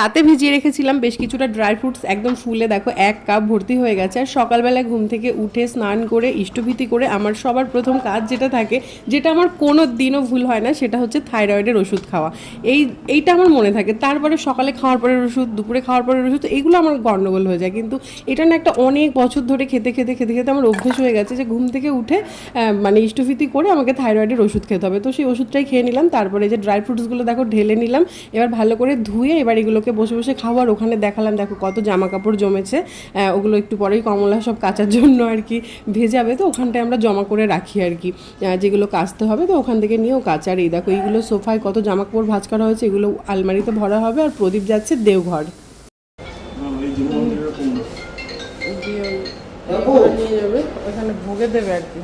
রাতে ভিজিয়ে রেখেছিলাম বেশ কিছুটা ড্রাই ফ্রুটস, একদম ফুলে দেখো এক কাপ ভর্তি হয়ে গেছে। আর সকালবেলায় ঘুম থেকে উঠে স্নান করে, ইষ্টভীতি করে আমার সবার প্রথম কাজ যেটা থাকে, যেটা আমার কোনো দিনও ভুল হয় না, সেটা হচ্ছে থাইরয়েডের ওষুধ খাওয়া। এই, এইটা আমার মনে থাকে। তারপরে সকালে খাওয়ার পরের ওষুধ, দুপুরে খাওয়ার পরের ওষুধ এইগুলো আমার গণ্ডগোল হয়ে যায়। কিন্তু এটা না একটা অনেক বছর ধরে খেতে খেতে খেতে খেতে আমার অভ্যেস হয়ে গেছে যে ঘুম থেকে উঠে মানে ইষ্টভীতি করে আমাকে থাইরয়েডের ওষুধ খেতে হবে। তো সেই ওষুধটাই খেয়ে নিলাম। তারপরে যে ড্রাই ফ্রুটসগুলো দেখো ঢেলে নিলাম। এবার ভালো করে ধুয়ে এবার এগুলোকে বসে বসে খাওয়ার ওখানে দেখালাম দেখো কত জামা কাপড় জমেছে ওগুলো একটু পরেই কমলা সব কাচার জন্য আর কি ভেজে ভেজাবে তো ওখানটায় আমরা জমা করে রাখি আর কি। যেগুলো কাচতে হবে তো ওখান থেকে নিয়েও কাচ। আর এই দেখো এইগুলো সোফায় কত জামা কাপড় ভাঁজ করা হয়েছে এগুলো আলমারিতে ভরা হবে আর প্রদীপ যাচ্ছে দেওঘর। নিয়ে যাবে ওখানে ভোগে দেবে আর কি।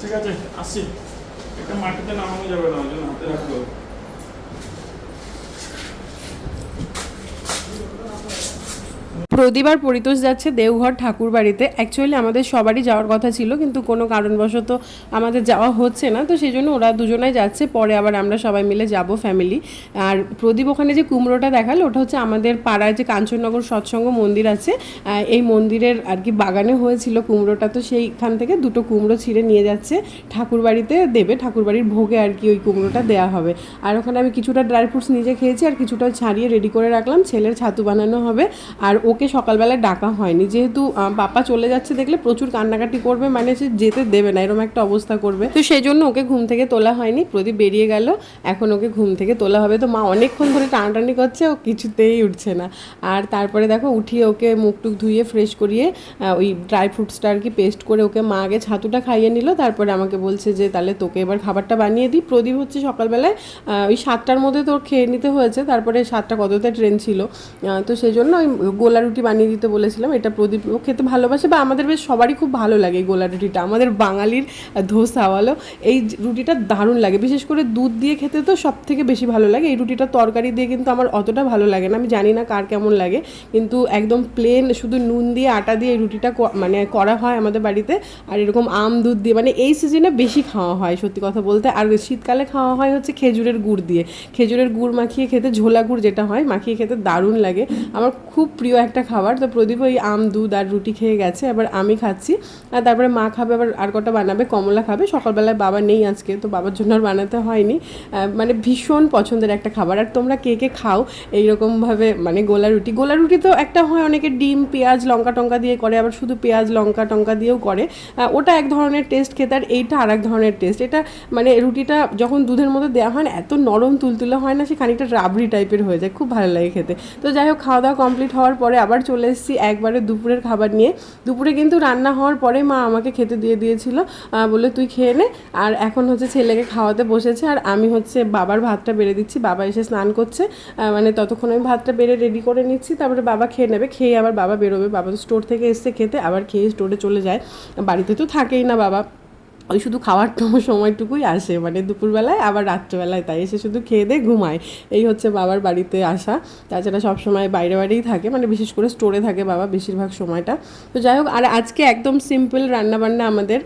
ঠিক আছে আসছি এটা মাটিতে নামানো যাবে না ওই জন্য হাতে রাখতে হবে আর পরিতোষ যাচ্ছে দেওঘর ঠাকুর বাড়িতে অ্যাকচুয়ালি আমাদের সবারই যাওয়ার কথা ছিল, কিন্তু কোনো কারণবশত আমাদের যাওয়া হচ্ছে না। তো সেই জন্য ওরা দুজনাই যাচ্ছে, পরে আবার আমরা সবাই মিলে যাব ফ্যামিলি আর প্রদীপ ওখানে যে কুমড়োটা দেখাল, ওটা হচ্ছে আমাদের পাড়ায় যে কাঞ্চননগর সৎসঙ্গ মন্দির আছে এই মন্দিরের আর কি বাগানে হয়েছিল কুমড়োটা। তো সেইখান থেকে দুটো কুমড়ো ছিঁড়ে নিয়ে যাচ্ছে ঠাকুর বাড়িতে দেবে। ঠাকুর বাড়ির ভোগে আর কি ওই কুমড়োটা দেওয়া হবে। আর ওখানে আমি কিছুটা ড্রাই ফ্রুটস নিজে খেয়েছি, আর কিছুটা ছাড়িয়ে রেডি করে রাখলাম। ছেলের ছাতু বানানো হবে। আর ওকে সকালবেলায় ডাকা হয়নি। যেহেতু পাপা চলে যাচ্ছে দেখলে প্রচুর কান্নাকাটি করবে মানে সে যেতে দেবে না, এরকম একটা অবস্থা করবে। তো সেই জন্য ওকে ঘুম থেকে তোলা হয়নি। প্রদীপ বেরিয়ে গেল, এখন ওকে ঘুম থেকে তোলা হবে। তো মা অনেকক্ষণ ধরে টানাটানি করছে, ও কিছুতেই উঠছে না। আর তারপরে দেখো, উঠিয়ে ওকে মুখ টুক ধুয়ে ফ্রেশ করিয়ে ওই ড্রাই ফ্রুটসটা আর কি পেস্ট করে ওকে মা আগে ছাতুটা খাইয়ে নিল। তারপরে আমাকে বলছে যে, তাহলে তোকে এবার খাবারটা বানিয়ে দিই। প্রদীপ হচ্ছে সকালবেলায় ওই সাতটার মধ্যে তোর খেয়ে নিতে হয়েছে। তারপরে সাতটা কততে ট্রেন ছিল। তো সেই জন্য ওই গোলা রুটি বানিয়ে দিতে বলেছিলাম এটা প্রদীপ ও খেতে ভালোবাসে বা আমাদের বেশ সবারই খুব ভালো লাগে এই গোলা রুটিটা। আমাদের বাঙালির আহ, ধোসা বলো এই রুটিটা দারুণ লাগে। বিশেষ করে দুধ দিয়ে খেতে তো সব থেকে বেশি ভালো লাগে। এই রুটিটা তরকারি দিয়ে কিন্তু আমার অতটা ভালো লাগে না। আমি জানি না কার কেমন লাগে কিন্তু একদম প্লেন শুধু নুন দিয়ে আটা দিয়ে এই রুটিটা মানে করা হয় আমাদের বাড়িতে। আর এরকম আম দুধ দিয়ে মানে এই সিজনে বেশি খাওয়া হয় সত্যি কথা বলতে। আর শীতকালে খাওয়া হয় হচ্ছে খেজুরের গুড় দিয়ে। খেজুরের গুড় মাখিয়ে খেতে ঝোলা গুড় যেটা হয় মাখিয়ে খেতে দারুণ লাগে। আমার খুব প্রিয় একটা খাবার, তো প্রদীপ ওই আম, দুধ আর রুটি খেয়ে গেছে, এবার আমি খাচ্ছি। আর তারপরে মা খাবে, আবার আর কটা বানাবে, কমলা খাবে। সকালবেলায় বাবা নেই আজকে, তো বাবার জন্য আর বানাতে হয়নি। মানে ভীষণ পছন্দের একটা খাবার। আর তোমরা কে কে খাও, এইরকমভাবে মানে গোলা রুটি। গোলা রুটি তো একটা হয় অনেকে ডিম, পেঁয়াজ, লঙ্কা টঙ্কা দিয়ে করে, আবার শুধু পেঁয়াজ, লঙ্কা টঙ্কা দিয়েও করে। ওটা এক ধরনের টেস্ট খেতে আর এইটা আর এক ধরনের টেস্ট এটা মানে রুটিটা যখন দুধের মধ্যে দেওয়া হয় না, এত নরম তুলতুলে হয় না, সে খানিকটা রাবড়ি টাইপের হয়ে যায়, খুব ভালো লাগে খেতে। তো যাই হোক, খাওয়া দাওয়া কমপ্লিট হওয়ার পরে আবার চলে এসেছি একবারে দুপুরের খাবার নিয়ে। দুপুরে কিন্তু রান্না হওয়ার পরে মা আমাকে খেতে দিয়ে দিয়েছিল। বলে তুই খেয়ে নে। আর এখন হচ্ছে ছেলেকে খাওয়াতে বসেছে। আর আমি হচ্ছে বাবার ভাতটা বেড়ে দিচ্ছি। বাবা এসে স্নান করছে। মানে ততক্ষণ আমি ভাতটা বেড়ে রেডি করে নিচ্ছি। তারপরে বাবা খেয়ে নেবে। খেয়ে আবার বাবা বেরোবে। বাবা স্টোর থেকে এসছে খেতে। আবার খেয়ে স্টোরে চলে যায়। বাড়িতে তো থাকেই না বাবা। ওই শুধু খাওয়ার তো সময়টুকুই আসে মানে দুপুরবেলায় আবার রাত্রেবেলায় তাই এসে শুধু খেয়ে দিয়ে ঘুমায়। এই হচ্ছে বাবার বাড়িতে আসা। তাছাড়া সব সময় বাইরে বাইরেই থাকে মানে বিশেষ করে স্টোরে থাকে বাবা বেশিরভাগ সময়টা। তো যাই হোক, আর আজকে একদম সিম্পল রান্নাবান্না আমাদের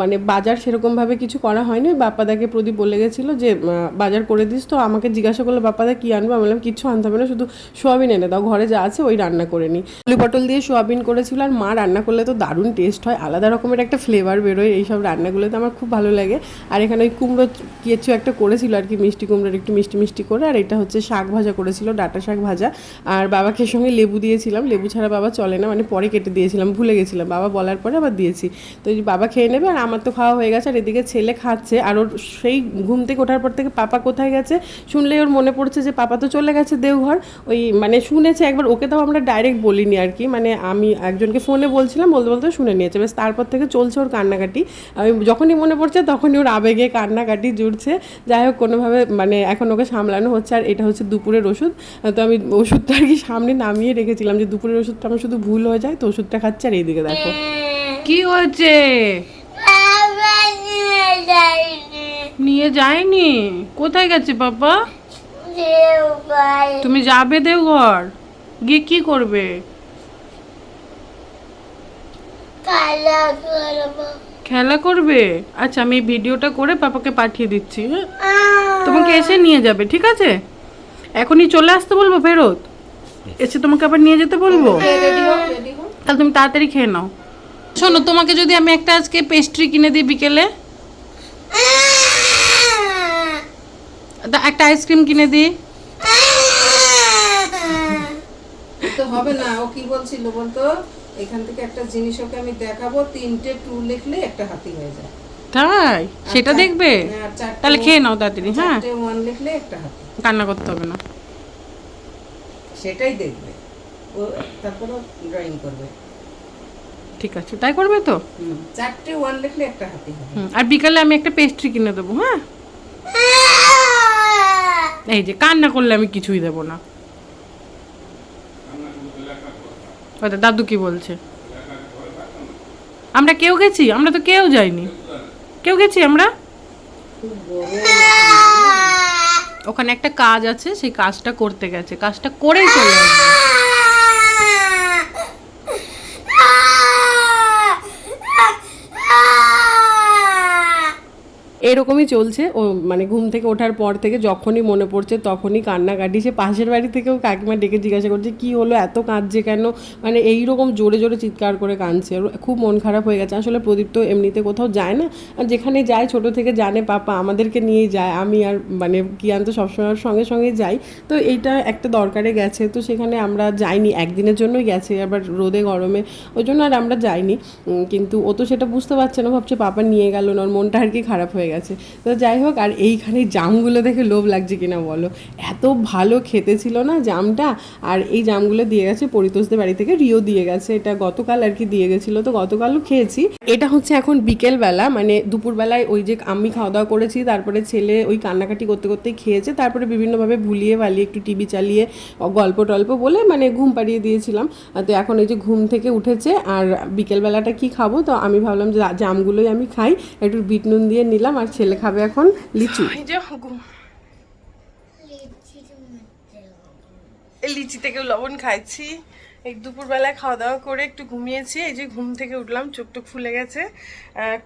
মানে বাজার সেরকমভাবে কিছু করা হয়নি। বাপ্পাদাকে প্রদীপ বলে গেছিল যে বাজার করে দিস। তো আমাকে জিজ্ঞাসা করল, বাপ্পাদা, কী আনব? আমি বললাম, কিচ্ছু আনতে হবে না, শুধু সোয়াবিন এনে দাও, ঘরে যা আছে ওই রান্না করে নিই আলু পটল দিয়ে সোয়াবিন করেছিল, আর মা রান্না করলে তো দারুণ টেস্ট হয়, আলাদা রকমের একটা ফ্লেভার বেরোয় এইসব রান্নাগুলোতে আমার খুব ভালো লাগে। আর এখানে ওই কুমড়ো কিছু একটা করেছিল আর কি, মিষ্টি কুমড়োর একটু মিষ্টি মিষ্টি করে, আর এটা হচ্ছে শাক ভাজা করেছিল, ডাটা শাক ভাজা। আর বাবাকে সঙ্গে লেবু দিয়েছিলাম, লেবু ছাড়া বাবা চলে না মানে পরে কেটে দিয়েছিলাম, ভুলে গেছিলাম, বাবা বলার পরে আবার দিয়েছি। তো বাবা খেয়ে নেবে আর আমার তো খাওয়া হয়ে গেছে, আর এদিকে ছেলে খাচ্ছে, আর ওর সেই ঘুম থেকে ওঠার পর থেকে পাপা কোথায় গেছে শুনলেই ওর মনে পড়ছে যে পাপা তো চলে গেছে দেওঘর। ওই মানে শুনেছে একবার, ওকে তাও আমরা ডাইরেক্ট বলিনি আর কি মানে আমি একজনকে ফোনে বলছিলাম, বলতে বলতে শুনে নিয়েছে, বেশ তারপর থেকে চলছে ওর কান্নাকাটি। আমি যখনই মনে পড়ছে তখনই ওর আবেগে কান্নাকাটি জুড়ছে। যাই হোক কোনোভাবে মানে এখন ওকে সামলানো হচ্ছে আর এটা হচ্ছে দুপুরের ওষুধ। তো আমি ওষুধটা আর কি সামনে নামিয়ে রেখেছিলাম যে দুপুরের ওষুধটা আমার শুধু ভুল হয়ে যায় তো ওষুধটা খাচ্ছে আর এইদিকে দেখো। কি হয়েছে? নিয়ে যায়নি? কোথায় গেছে বাবা তুমি যাবে দেওঘর? গিয়ে কি করবে? কালা করব খেলা করবে? আচ্ছা আমি ভিডিওটা করে পাপাকে পাঠিয়ে দিচ্ছি হ্যাঁ? তোমাকে এসে নিয়ে যাবে ঠিক আছে? এখনই চলে আসতে বলব ফেরত? এসে তোমাকে আবার নিয়ে যেতে বলব? তাহলে তুমি তাড়াতাড়ি খেয়ে নাও। শোনো তোমাকে যদি আমি একটা আজকে পেস্ট্রি কিনে দিই বিকেলে? একটা আইসক্রিম কিনে দিই? তো হবে না ও কি বলছিল বলতো? এখান থেকে একটা জিনিস ওকে আমি দেখাবো তিনটে টু লিখলে একটা হাতি হয়ে যায়। তাই? সেটা দেখবে? হ্যাঁ, তাহলে খেয়ে নাও তাড়াতাড়ি হ্যাঁ। ওয়ান লিখলে একটা হাতি। কান্না করতে হবে না। সেটাই দেখবে। ও তারপর ড্রয়িং করবে। ঠিক আছে তাই করবে তো? চারটে ওয়ান লিখলে একটা হাতি হবে। আর বিকালে আমি একটা পেস্ট্রি কিনে দেবো হ্যাঁ? এই যে কান্না করলে আমি কিছুই দেবো না। ওটা দাদু কি বলছে? আমরা কেউ গেছি? আমরা তো কেউ যাইনি। কেউ গেছি আমরা? ওখানে একটা কাজ আছে, সেই কাজটা করতে গেছে। কাজটা করেই চলে আসবে। এরকমই চলছে। ও মানে ঘুম থেকে ওঠার পর থেকে যখনই মনে পড়ছে তখনই কান্নাকাটি। সে পাশের বাড়ি থেকেও কাকিমা ডেকে জিজ্ঞাসা করছে, কি হলো? এত কাঁদছে কেন? মানে এই রকম জোরে জোরে চিৎকার করে কাঁদছে। খুব মন খারাপ হয়ে গেছে। আসলে প্রদীপ তো এমনিতে কোথাও যায় না। আর যেখানে যায়, ছোট থেকে জানে, পাপা, আমাদেরকে নিয়েই যায়। আমি আর মানে কিয়ান তো সবসময় সঙ্গে সঙ্গে যাই। তো এইটা একটা দরকারে গেছে। তো সেখানে আমরা যাইনি। একদিনের জন্যই গেছে, আবার রোদে, গরমে। ওই জন্য আর আমরা যাইনি। কিন্তু ও তো সেটা বুঝতে পারছে না। ভাবছে পাপা নিয়ে গেল না। ওর মনটা আর কি খারাপ হয়ে গেছে। তো যাই হোক, আর এইখানে জামগুলো দেখে লোভ লাগছে কিনা বলো। এত ভালো খেতে ছিল না জামটা, আর এই জামগুলো দিয়ে গেছে পরিতোষদের বাড়ি থেকে, রিও দিয়ে গেছে। এটা গতকাল আর কি দিয়ে গেছিল, তো গতকালও খেয়েছি। এটা হচ্ছে এখন বিকেলবেলা মানে দুপুরবেলায় ওই যে আমি খাওয়া দাওয়া করেছি, তারপরে ছেলে ওই কান্নাকাটি করতে করতেই খেয়েছে, তারপরে বিভিন্নভাবে ভুলিয়ে ভালিয়ে একটু টিভি চালিয়ে গল্প টল্প বলে মানে ঘুম পাড়িয়ে দিয়েছিলাম। তো এখন এই যে ঘুম থেকে উঠেছে, আর বিকেলবেলাটা কি খাব? তো আমি ভাবলাম যে, জামগুলোই আমি খাই, একটু বিট নুন দিয়ে নিলাম ছেলে খাবে এখন লিচু। লিচি থেকে লবণ খাইছি। এই দুপুরবেলায় খাওয়া দাওয়া করে একটু ঘুমিয়েছি। এই যে ঘুম থেকে উঠলাম চোখ টোক ফুলে গেছে।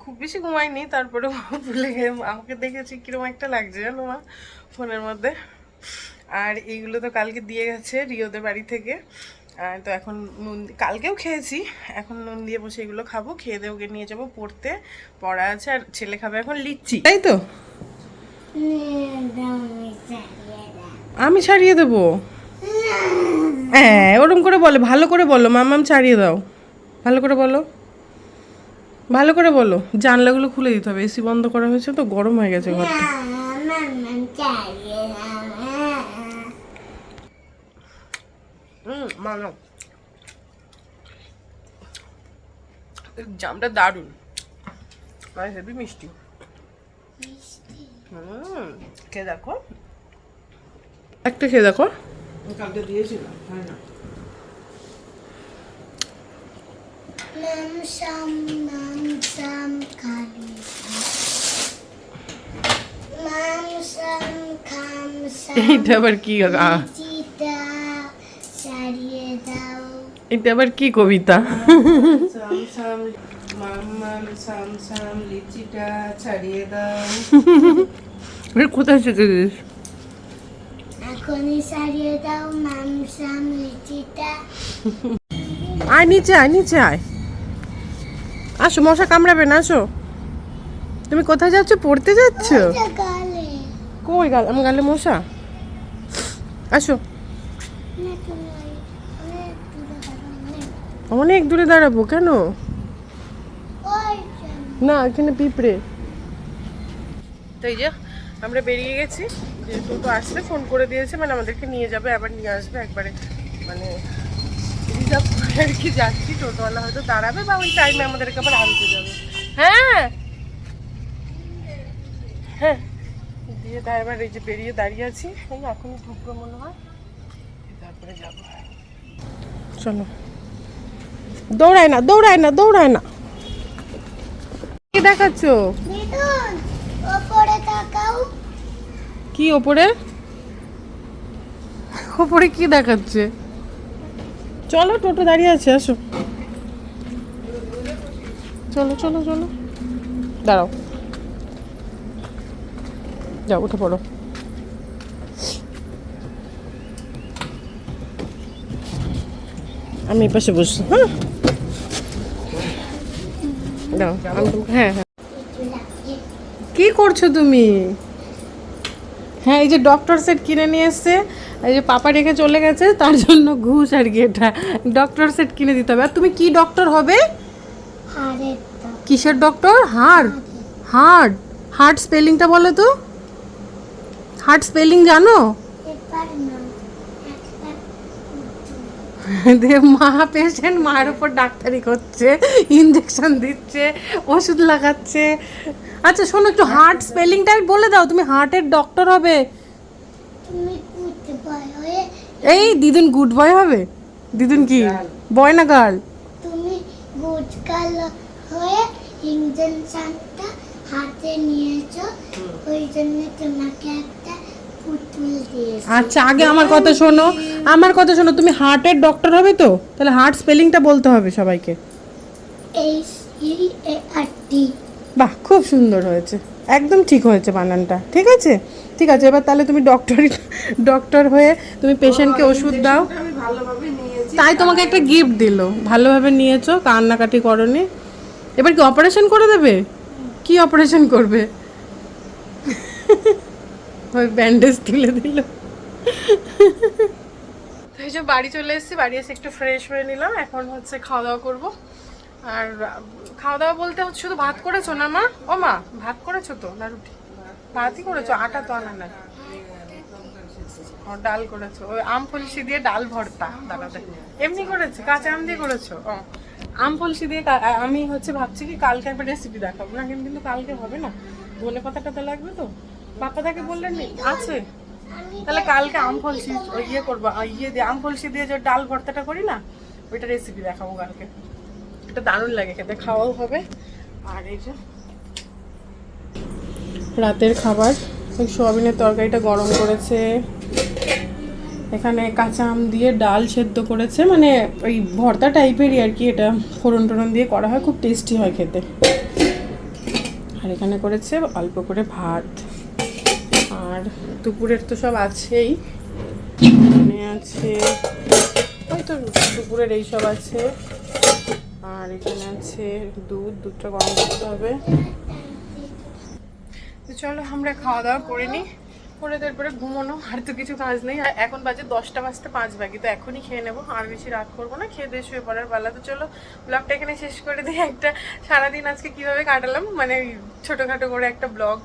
খুব বেশি ঘুমাইনি তারপরেও ফুলে গে আমাকে দেখেছি কীরকম একটা লাগছে জানো মা, ফোনের মধ্যে। আর এইগুলো তো কালকে দিয়ে গেছে রিওদের বাড়ি থেকে। তো এখন নুন কালকেও খেয়েছি। এখন নুন দিয়ে বসে এগুলো খাব খেয়ে দিয়ে ওকে নিয়ে যাব পড়তে। পড়া আছে আর ছেলে খাবে এখন লিচি। তাই তো? আমি ছাড়িয়ে দেবো? হ্যাঁ ওরম করে বলো ভালো করে বলো মামাম ছাড়িয়ে দাও। ভালো করে বলো। ভালো করে বলো জানলাগুলো খুলে দিতে হবে এসি বন্ধ করা হয়েছে তো গরম হয়ে গেছে ঘরটা। মানো জামটা দারুণ মানে হেবি মিষ্টি হুম খেয়ে দেখো একটা খেয়ে দেখো কালকে দিয়েছিলাম হয় না Nam sam nam এটা আবার কি কবিতা? কোথায় শিখেছিস আয় নিচে আয় নিচে আয়। আসো মশা কামড়াবে না আসো। তুমি কোথায় যাচ্ছ? পড়তে যাচ্ছ? কই গাল? আমার গালে মশা? আসো না তুমি অনেক দূরে দাঁড়াও, অনেক। দূরে দাঁড়াবো, কেন? না, এখানে পিঁপড়ে। তো এই যে, আমরা বেরিয়ে গেছি। যে টোটো আসলে ফোন করে দিয়েছে মানে আমাদেরকে নিয়ে যাবে, আবার নিয়ে আসবে একবারে। মানে রিজার্ভ করে আর কি যাচ্ছি, টোটোওয়ালা হয়তো দাঁড়াবে, বা ওই টাইমে আমাদেরকে আবার আনতে যাবে। হ্যাঁ? হ্যাঁ। দিয়ে তাই এবার এই যে বেরিয়ে দাঁড়িয়ে আছি। এই এখনই ঢুকবো মনে হয়। তারপরে যাব। চলো। দৌড়ায় না দৌড়ায় না দৌড়ায় না। কি দেখাচ্ছ? কি ওপরে? ওপরে কি দেখাচ্ছে? চলো টোটো দাঁড়িয়ে আছে আসো। চলো চলো চলো। দাঁড়াও। যাও উঠে পড়ো। আমি পাশে বসছি হ্যাঁ? দাও হ্যাঁ হ্যাঁ। কি করছ তুমি? হ্যাঁ এই যে ডক্টর সেট কিনে নিয়ে এসছে এই যে পাপা রেখে চলে গেছে তার জন্য ঘুষ আর কি এটা। ডক্টর সেট কিনে দিতে হবে। আর তুমি কি ডক্টর হবে? কিসের ডক্টর হার্ট হার্ট হার্ট স্পেলিংটা বলো তো। হার্ট স্পেলিং জানো? দে মা পেশেন্ট মায়ের উপর ডাক্তারি করছে ইঞ্জেকশন দিচ্ছে ওষুধ লাগাচ্ছে। আচ্ছা শোনো একটু হার্ট স্পেলিংটা বলে দাও তুমি হার্টের ডক্টর হবে। তুমি করতে পারো এই দিদুন গুড বয় হবে? দিদুন কি? বয় না গার্ল তুমি গুজকাল হয়ে ইঞ্জেকশনটা হাতে নিয়েছো ওই জন্য তোমাকে আচ্ছা আগে আমার কথা শোনো। আমার কথা শোনো তুমি হার্টের ডক্টর হবে তো? তাহলে হার্ট স্পেলিংটা বলতে হবে সবাইকে। টি বাহ খুব সুন্দর হয়েছে। একদম ঠিক হয়েছে বানানটা। ঠিক আছে? ঠিক আছে এবার তাহলে তুমি ডক্টর ডক্টর হয়ে তুমি পেশেন্টকে ওষুধ দাও। আমি ভালোভাবে নিয়েছি। তাই তোমাকে একটা গিফট দিল। ভালোভাবে নিয়েছো কান্নাকাটি করনি। এবার কি অপারেশন করে দেবে? কি অপারেশন করবে? ওই ব্যান্ডেজ তুলে দিল। এই যে বাড়ি চলে এসেছি, বাড়ি এসে একটু ফ্রেশ হয়ে নিলাম, এখন হচ্ছে খাওয়া দাওয়া করব। আর, খাওয়া দাওয়া বলতে হচ্ছে শুধু ভাত করেছ না মা? ও মা, ভাত করেছ তো? না, রুটি। ভাতই করেছ? আটা তো আনা নাই। ও, ডাল করেছ। ওই আম ফলসি দিয়ে ডাল ভর্তা। দাদাদের এমনি করেছ? কাঁচা আম দিয়ে করেছ? ও। আম ফলসি দিয়ে আমি হচ্ছে ভাবছি কি কালকে একটা রেসিপি দেখাবো। না, কিন্তু কালকে হবে না। ধনে পাতা তো লাগবে তো। বাপ্পা তাকে বললেন? আছে। তাহলে কালকে আম ফলসি ইয়ে করব ইয়ে দিয়ে, আম ফলসি দিয়ে যে ডাল ভর্তাটা করি না, ওইটা রেসিপি দেখাবো কালকে। এটা দারুণ লাগে খেতে, খাওয়াও হবে। আর এই যে রাতের খাবার, ওই সোয়াবিনের তরকারিটা গরম করেছে। এখানে কাঁচা আম দিয়ে ডাল সেদ্ধ করেছে মানে ওই ভর্তা টাইপেরই আর কি এটা, ফোড়ন টোড়ন দিয়ে করা হয়, খুব টেস্টি হয় খেতে। আর এখানে করেছে অল্প করে ভাত। আর দুপুরের তো সব আছেই। এখানে আছে, ওই তো দুপুরের এই সব আছে। আর এখানে আছে দুধ, দুধটা গরম করতে হবে। তো চলো আমরা খাওয়া দাওয়া করে নিই। করে তারপরে ঘুমোনো, আর তো কিছু কাজ নেই। আর এখন বাজে দশটা বাজতে পাঁচ বাকি, তো এখনই খেয়ে নেব। আর বেশি রাত করব না, খেয়ে দিয়ে শুয়ে পড়ার বেলা তো চলো, ব্লগটা এখানে শেষ করে দিই। একটা সারাদিন আজকে কীভাবে কাটালাম মানে ছোটোখাটো করে একটা ব্লগ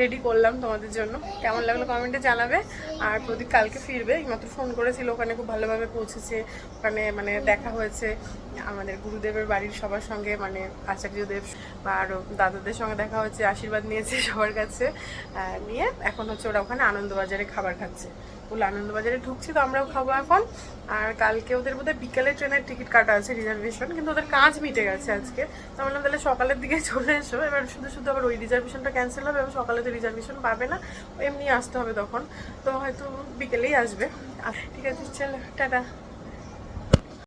রেডি করলাম তোমাদের জন্য। কেমন লাগল কমেন্টে জানাবে। আর প্রদীপ কালকে ফিরবে এইমাত্র ফোন করেছিল, ওখানে খুব ভালোভাবে পৌঁছেছে, ওখানে মানে দেখা হয়েছে আমাদের গুরুদেবের বাড়ির সবার সঙ্গে মানে আচার্যদেব বা আরও দাদাদের সঙ্গে দেখা হয়েছে, আশীর্বাদ নিয়েছে সবার কাছে নিয়ে এখন হচ্ছে ওরা ওখানে আনন্দবাজারে খাবার খাচ্ছে। বলে আনন্দবাজারে ঢুকছি, তো আমরাও খাব এখন। আর কালকে ওদের বোধহয় বিকালে ট্রেনের টিকিট কাটা আছে, রিজার্ভেশন, কিন্তু ওদের কাজ মিটে গেছে আজকে। তো বললাম তাহলে সকালের দিকে চলে এসো। এবার শুধু শুধু আবার ওই রিজার্ভেশনটা ক্যান্সেল হবে এবং সকালে তো রিজার্ভেশন পাবে না। এমনি আসতে হবে তখন। তো হয়তো বিকেলেই আসবে। ঠিক আছে, চলো, টাটা।